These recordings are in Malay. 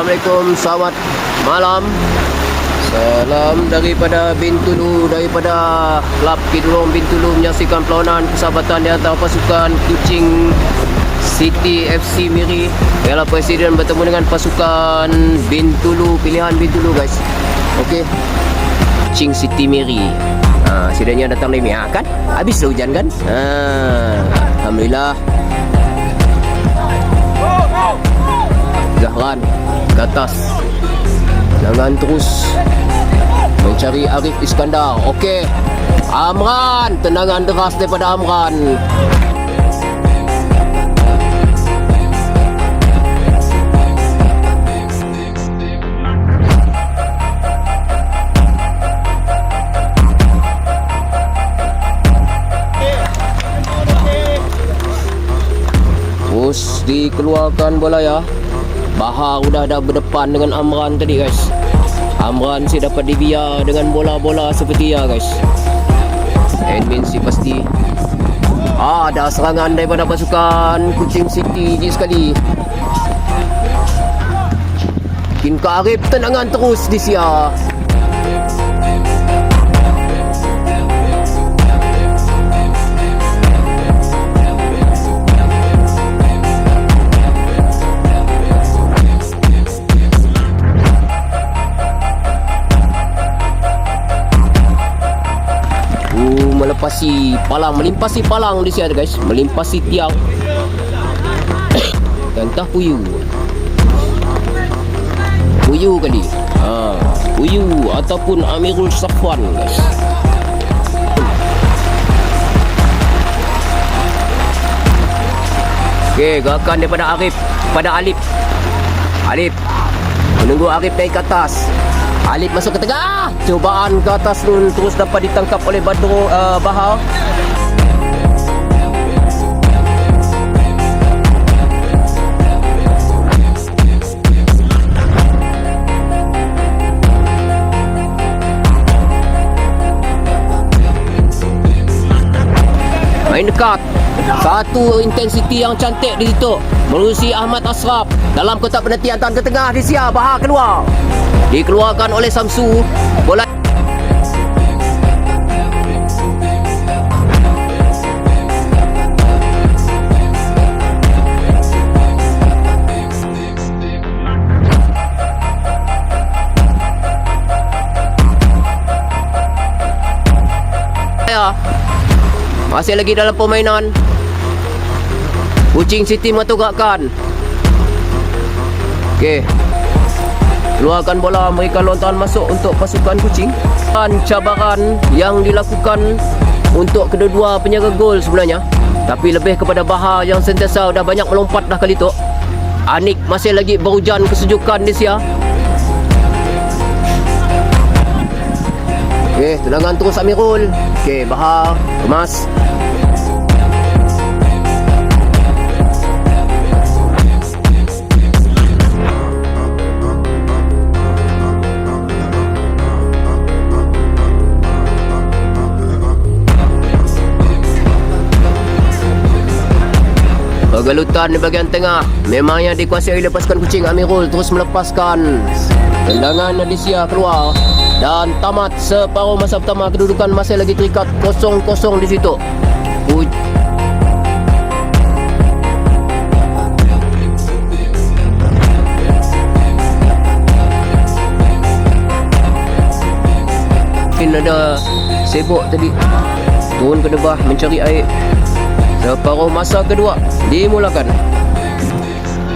Assalamualaikum, selamat malam. Salam daripada Bintulu daripada Klub Kidulong Bintulu menyaksikan perlawanan persahabatan di antara pasukan Kuching City FC Miri ialah presiden bertemu dengan pasukan Bintulu pilihan Bintulu guys. Okey. Kuching City Miri. Ha, sidanya datang lagi ha, kan? Habis dah hujan kan? Ha, alhamdulillah. Zahran ke atas. Jangan terus Mencari Arif Iskandar. Okey. Amran Tendangan deras daripada Amran. Dikeluarkan bola ya Bahar sudah ada berdepan dengan Amran tadi guys. Amran si dapat dibiar dengan bola-bola seperti ya guys. Admin si pasti ah, Ada serangan daripada pasukan Kuching City je sekali. Ke Arif tendangan terus di sia Melepasi palang. Melimpasi palang di sini guys. Melimpasi tiang. Entah puyu. Puyu kali ha puyu ataupun Amirul Safwan guys. Okey, gerakan daripada Arif. Pada Alif. Alif. Menunggu Arif naik ke atas. Alif masuk ke tengah. Cubaan ke atas tu terus dapat ditangkap oleh Badro uh, Bahar. Satu intensiti yang cantik di situ. Menerusi Ahmad Asraf Dalam kotak penantian tahan ke tengah di Sia Bahar keluar. Dikeluarkan oleh Samsu Bola Ya. Masih lagi dalam permainan Kucing City mengatugakkan Okey. Keluarkan bola Memberikan lontaran masuk Untuk pasukan kucing. Dan cabaran Yang dilakukan Untuk kedua-dua penjaga gol sebenarnya. Tapi lebih kepada Bahar Yang sentiasa dah banyak melompat dah kali tu. Anik masih lagi berhujan kesejukan di sia. Okey, tendangan terus Amirul. Okey, Bahar, kemas. Pergelutan di bahagian tengah. Memangnya dikuasai oleh pasukan kucing Amirul terus melepaskan. Tendangan Alicia keluar. Dan tamat separuh masa pertama Kedudukan masih lagi terikat kosong-kosong di situ. Mungkin ada sibuk tadi. Turun ke debah mencari air Separuh masa kedua dimulakan.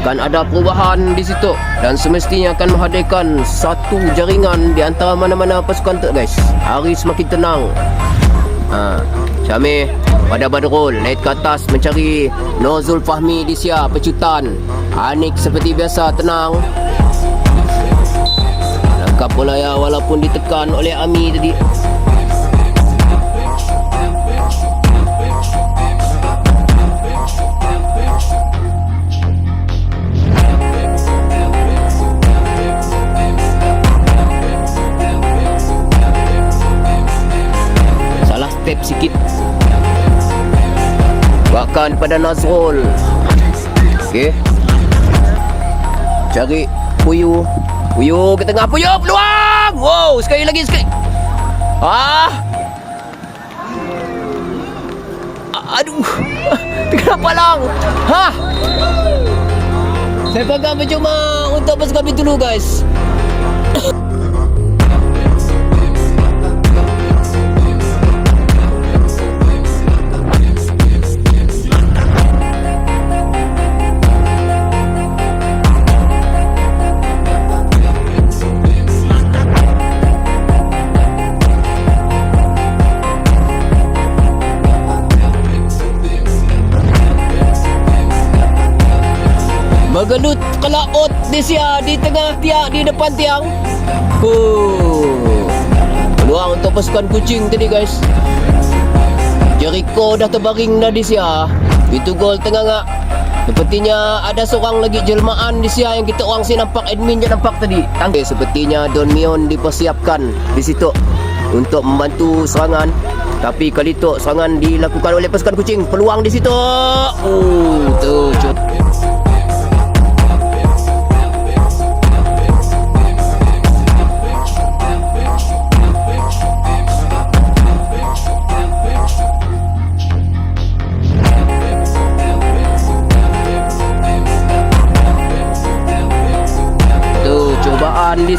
Akan ada perubahan di situ dan semestinya akan menghadirkan satu jaringan di antara mana-mana pasukan tu guys. Hari semakin tenang. Ha, Syamir pada Badrul naik ke atas mencari Nozul Fahmi di sia pecutan. Anik seperti biasa tenang. Langkap bola ya walaupun ditekan oleh Ami tadi. Step sikit. Bahkan pada Nazrul. Okey. Cari Puyu. Puyu ke tengah Puyu peluang. Wow sekali lagi sekali. Ah. Aduh. Kenapa lang Ha. Saya pegang percuma Untuk pasukan Bintulu guys laut di tengah tiang di depan tiang. Huh. Peluang untuk pasukan kucing tadi guys. Jericho dah terbaring dah di sia. Itu gol tengah ngak. Sepertinya ada seorang lagi jelmaan di sia yang kita orang si nampak admin je nampak tadi. Tangke sepertinya Don Mion dipersiapkan di situ untuk membantu serangan. Tapi kali itu serangan dilakukan oleh pasukan kucing. Peluang di situ. Uh, tu.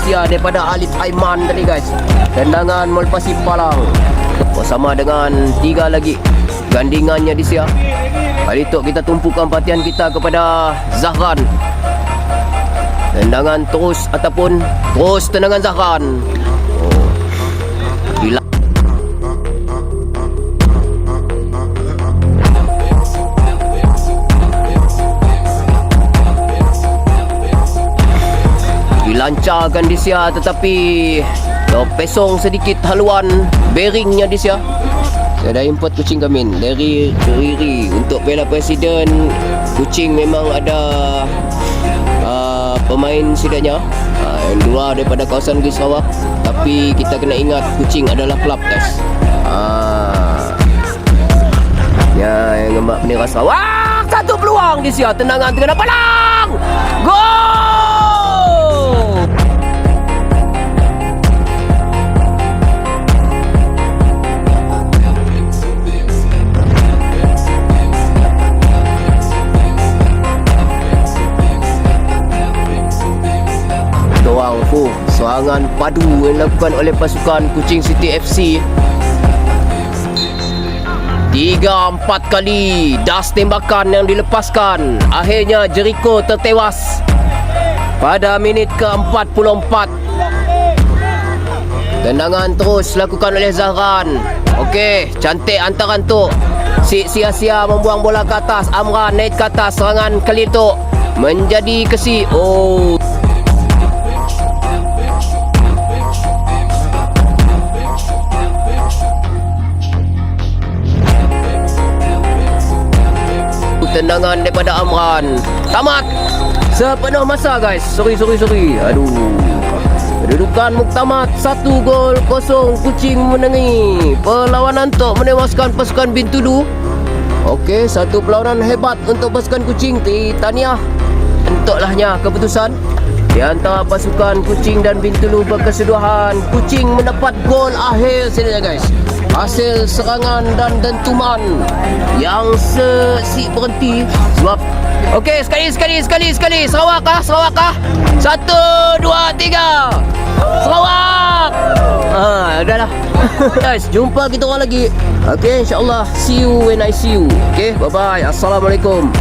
Cubaan di sia daripada Alif Aiman tadi guys. Tendangan melepasi palang. Bersama dengan tiga lagi gandingannya di sia. Kali itu kita tumpukan perhatian kita kepada Zahran. Tendangan terus ataupun terus tendangan Zahran. Dilancarkan di sia tetapi terpesong sedikit haluan bearingnya di sia. Dah import kucing kamin dari Riri untuk Piala Presiden kucing memang ada uh, pemain sidanya uh, yang dua daripada kawasan Negeri Sarawak tapi kita kena ingat kucing adalah klub guys uh, ya yang gempak bendera Sarawak. Satu peluang di sia. Tendangan tengah palang. Gol serangan padu yang dilakukan oleh pasukan Kucing City FC Tiga empat kali das tembakan yang dilepaskan. Akhirnya Jericho tertewas. Pada minit ke-44 Tendangan terus dilakukan oleh Zahran. Okey, cantik antaran tu Si sia-sia membuang bola ke atas. Amran naik ke atas serangan kali itu Menjadi kesi Oh tendangan daripada Amran. Tamat. Sepenuh masa guys. Sorry sorry sorry. Aduh. Kedudukan muktamat satu gol kosong. Kucing menangi perlawanan untuk menewaskan pasukan Bintulu Okey, satu perlawanan hebat untuk pasukan kucing Titania Untuklahnya keputusan Di antara pasukan kucing dan Bintulu berkeseduhan Kucing mendapat gol akhir. Sini guys. Hasil serangan dan dentuman Yang sesik berhenti. Sebab Okey, sekali, sekali, sekali, sekali. Sarawak kah? Sarawak kah? Satu, dua, tiga. Sarawak! Ah, dah lah. Guys, jumpa kita orang lagi. Okay, insyaAllah See you when I see you. Okay, bye-bye. Assalamualaikum